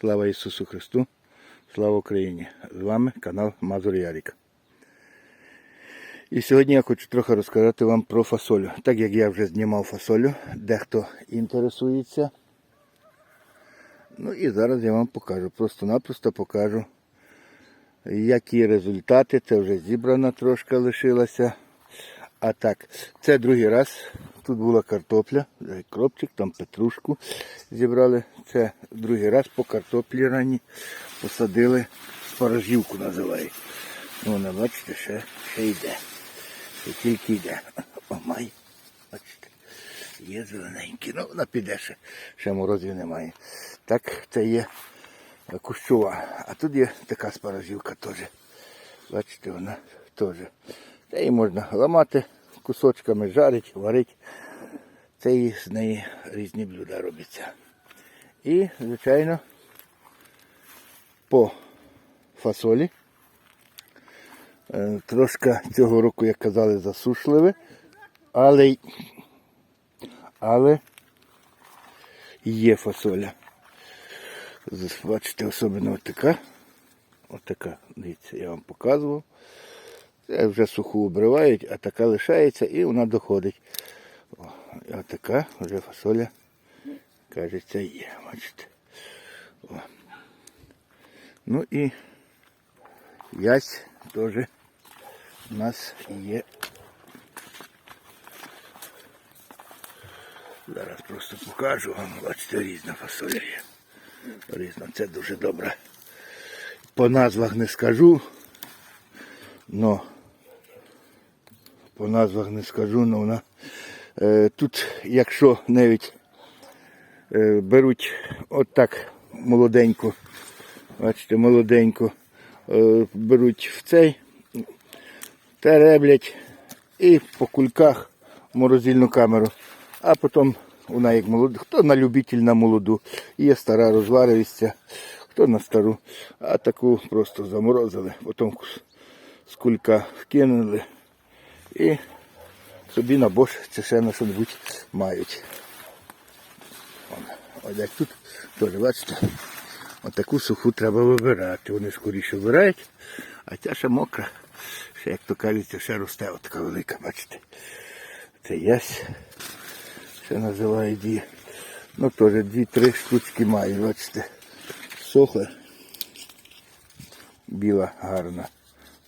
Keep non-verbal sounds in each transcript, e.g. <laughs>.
Слава Ісусу Христу, слава Україні! З вами канал Мазур Ярік. І сьогодні я хочу трохи розказати вам про фасолю. Так як я вже знімав фасолю, дехто інтересується. Ну і зараз я вам покажу. Просто-напросто покажу, які результати. Це вже зібрана трошки лишилася. А так, це другий раз. Тут була картопля, е, кропчик, там петрушку зібрали. Це другий раз по картоплі ранні посадили спорожівку називають. Ну, вона, бачите, ще, ще йде. Ще тільки йде. <laughs> О, май. Бачите. Є зелененькі. Ну, вона піде ще. Ще морозів немає. Так, це є кущова. А тут є така спорожівка теж. Бачите, вона теж. Це її можна ламати кусочками, жарить, варить. Це і з неї різні блюда робляться. І, звичайно, по фасолі. Е, Трошки цього року, як казали, засушливе, але, але є фасоля. Бачите, особливо така. Отака, дивіться, я вам показував. Це вже суху обривають, а така лишається і вона доходить. О, а вже фасоля, кажеться, є. Бачите. О. Ну і ясь теж у нас є. Зараз просто покажу вам, бачите, різна фасоля є. Різна, це дуже добре. По назвах не скажу, но по назвах не скажу, але вона е, тут, якщо навіть е, беруть отак молоденьку, бачите, молоденьку, е, беруть в цей, тереблять і по кульках в морозильну камеру, а потім вона як молода, хто на любитель на молоду, є стара розваривістя, хто на стару, а таку просто заморозили, потім з кулька вкинули і собі на бош це ще на що-небудь мають. Ось як тут теж, бачите, отаку суху треба вибирати. Вони скоріше вибирають, а ця ще мокра. Ще, як то кажуть, ще росте отака велика, бачите. Це ясь. Ще називають її. Ну теж дві-три штучки має, бачите. Сохле. Біла гарна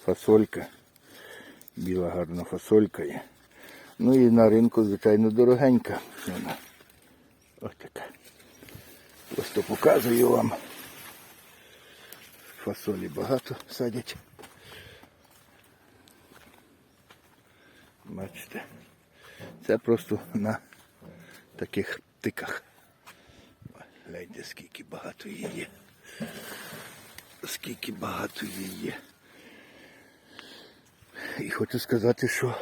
фасолька. Біла гарна фасолька є. Ну і на ринку, звичайно, дорогенька. Вона. Ось така. Просто показую вам. Фасолі багато садять. Бачите. Це просто на таких тиках. Гляньте, скільки багато її є. Скільки багато її є. І хочу сказати, що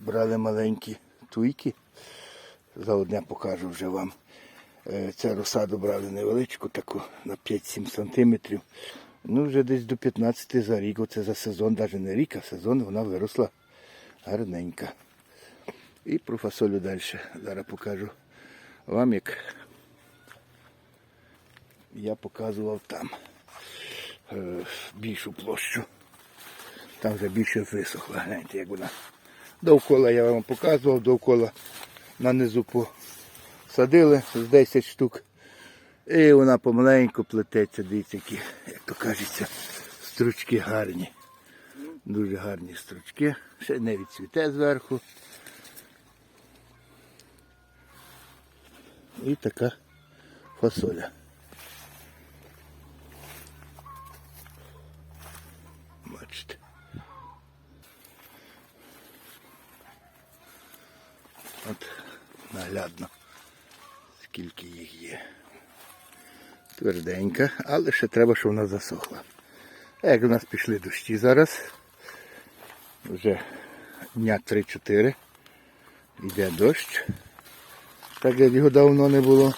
брали маленькі туйки. За одне покажу вже вам. Це розсаду брали невеличку, таку на 5-7 сантиметрів. Ну, вже десь до 15 за рік, оце за сезон, навіть не рік, а сезон вона виросла гарненька. І про фасолю далі. Зараз покажу вам, як я показував там е, більшу площу. Там вже більше висохла. Гляньте, як вона. Довкола я вам показував, довкола на низу посадили з 10 штук. І вона помаленьку плететься, дивіться, які, як то кажеться, стручки гарні. Дуже гарні стручки. Ще не відцвіте зверху. І така фасоля. Бачите. От наглядно, скільки їх є. Тверденька, але ще треба, щоб вона засохла. А як у нас пішли дощі зараз, вже дня 3-4, йде дощ, так як його давно не було.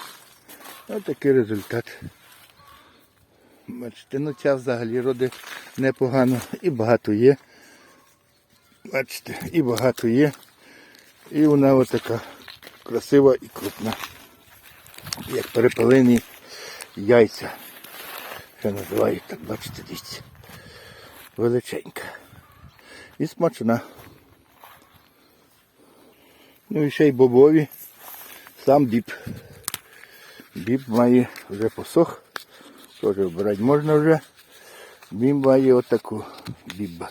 Ось такий результат. Бачите, ну ця взагалі роди непогано. І багато є. Бачите, і багато є. І вона ось така красива і крупна. Як перепелені яйця. ще називають, так бачите, дивіться. Величенька. І смачна. Ну і ще й бобові. Сам біб. Біб має вже посох. Теж вбирати можна вже. Він має отаку бібба.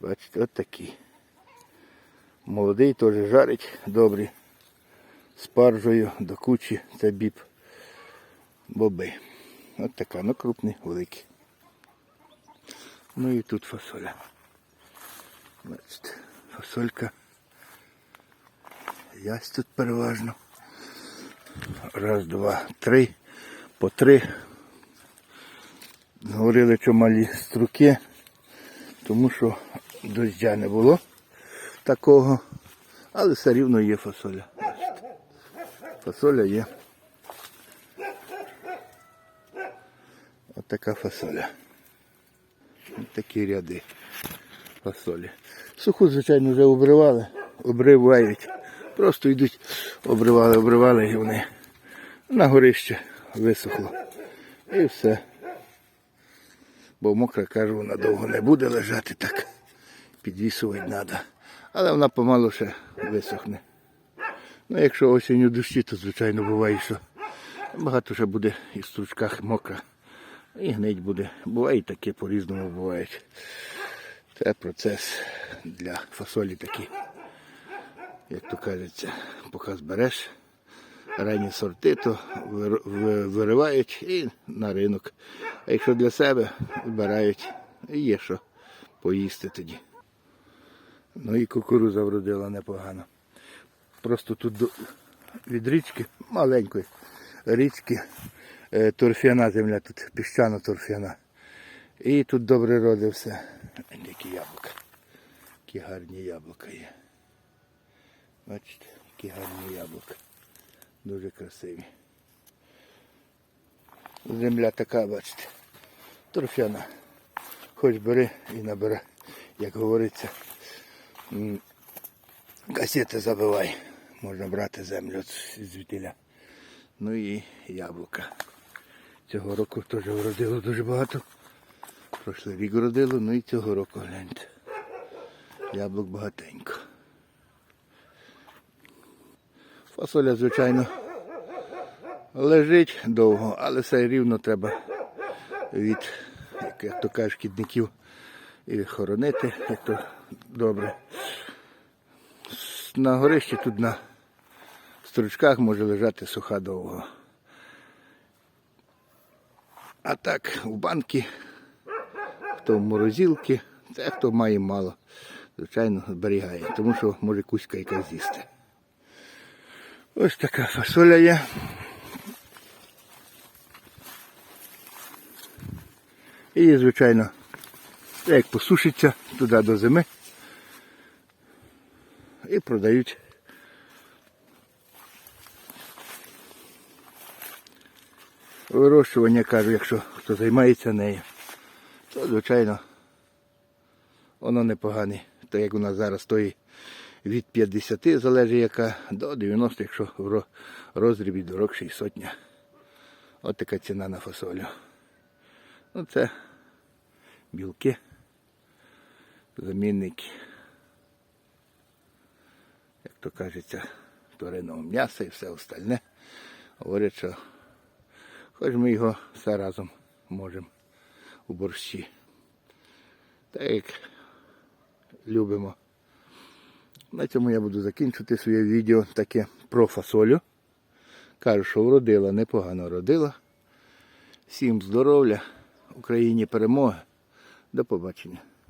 Бачите, отакий. Молодий теж жарить добрий. Спаржею до кучі. Це біб. Боби. От така, ну крупний, великий. Ну і тут фасоля. Бачите, фасолька. Ясь тут переважно. Раз, два, три. По три. Говорили, що малі струки, тому що дождя не було такого, але все рівно є фасоля. Фасоля є. Ось така фасоля. Такі ряди фасолі. Суху, звичайно, вже обривали, обривають. Просто йдуть, обривали, обривали і вони на горище висохло. І все. Бо мокра, кажу, вона довго не буде лежати так. Підвісувати треба. Але вона помалу ще висохне. Ну, якщо осінню дощі, то звичайно буває, що багато ще буде і в стручках мокра. І гнить буде. Буває і таке по-різному бувають. Це процес для фасолі такий. Як то кажеться, поки збереш ранні сорти, то виривають і на ринок. А якщо для себе збирають, і є що поїсти тоді. Ну і кукуруза вродила непогано. Просто тут від річки, маленької річки, е, торфяна земля, тут піщано торфяна. І тут добре роди все. Які яблука. Які гарні яблука є. Бачите, які гарні яблука. Дуже красиві. Земля така, бачите, торфяна. Хоч бери і набери, як говориться. Касети забивай. Можна брати землю з- звідтіля. Ну і яблука. Цього року теж вродило дуже багато. Прошлий рік родило, ну і цього року гляньте. Яблук багатенько. Фасоля, звичайно, лежить довго, але все рівно треба від, як, то кажуть, шкідників і хоронити, як то добре. На горищі тут на стручках може лежати суха довго. А так, в банки, хто в морозилки, це хто має мало, звичайно, зберігає, тому що може кузька якась з'їсти. Ось така фасоля є. І, звичайно, як посушиться туди до зими. Продають. Вирощування, кажу, якщо хто займається нею, то, звичайно, воно непогане. То як у нас зараз стоїть від 50, залежить яка, до 90, якщо в розрібі дорогше і сотня. От така ціна на фасолю. Ну це білки, замінники, то кажеться, тваринного м'яса і все остальне. Говорять, що хоч ми його все разом можемо у борщі. Так як любимо. На цьому я буду закінчувати своє відео таке про фасолю. Кажу, що вродила, непогано родила. Всім здоров'я, Україні перемоги. До побачення.